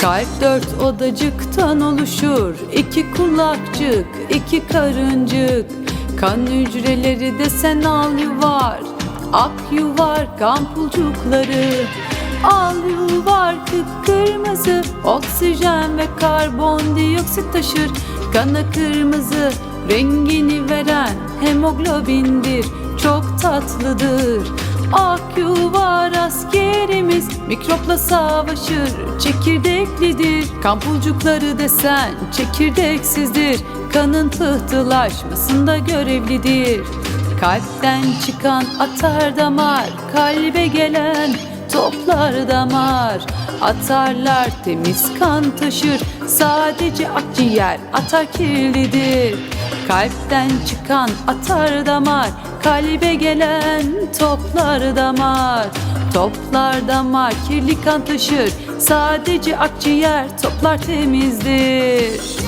Kalp dört odacıktan oluşur. İki kulakçık, iki karıncık. Kan hücreleri desen al yuvar Ak yuvar kan pulcukları. Al yuvar kıpkırmızı Oksijen ve karbondioksit taşır. Kanı kırmızı rengini veren hemoglobindir. Çok tatlıdır. Ak yuvar askerimiz Mikropla savaşır Çekirdeklidir. Kan pulcukları desen çekirdeksizdir. Kanın pıhtılaşmasında görevlidir. Kalpten çıkan atar damar Kalbe gelen toplar damar. Atarlar temiz kan taşır Sadece akciğer atar kirlidir. Kalpten çıkan atar damar Kalbe gelen toplar damar Toplar damar kirli kan taşır. Sadece akciğer toplar temizdir.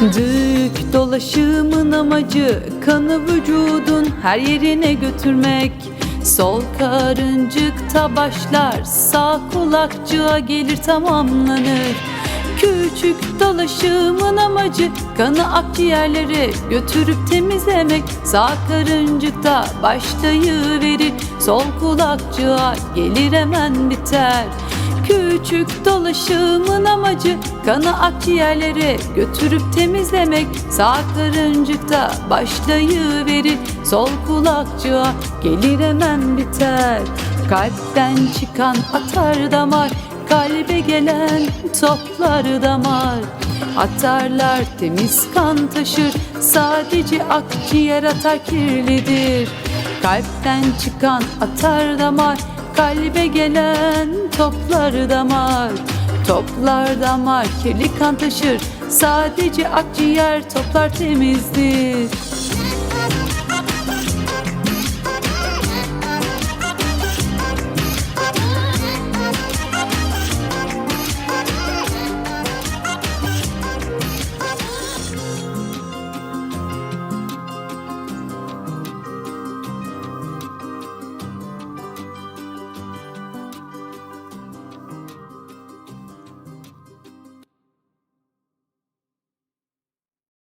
Dük dolaşımın amacı kanı vücudun her yerine götürmek Sol karıncıkta başlar sağ kulakçığa gelir tamamlanır. Küçük dolaşımın amacı kanı akciğerlere götürüp temizlemek. Sağ karıncıkta başlayıverir sol kulakçığa gelir hemen biter Küçük dolaşımın amacı kanı akciğerlere götürüp temizlemek. Sağ karıncıkta başlayıverir sol kulakçığa gelir hemen biter. Kalpten çıkan atar damar kalbe gelen toplar damar. Atarlar temiz kan taşır sadece akciğer atar kirlidir. Kalpten çıkan atar damar kalbe gelen toplar damar Toplar damar kirli kan taşır. Sadece akciğer toplar temizdir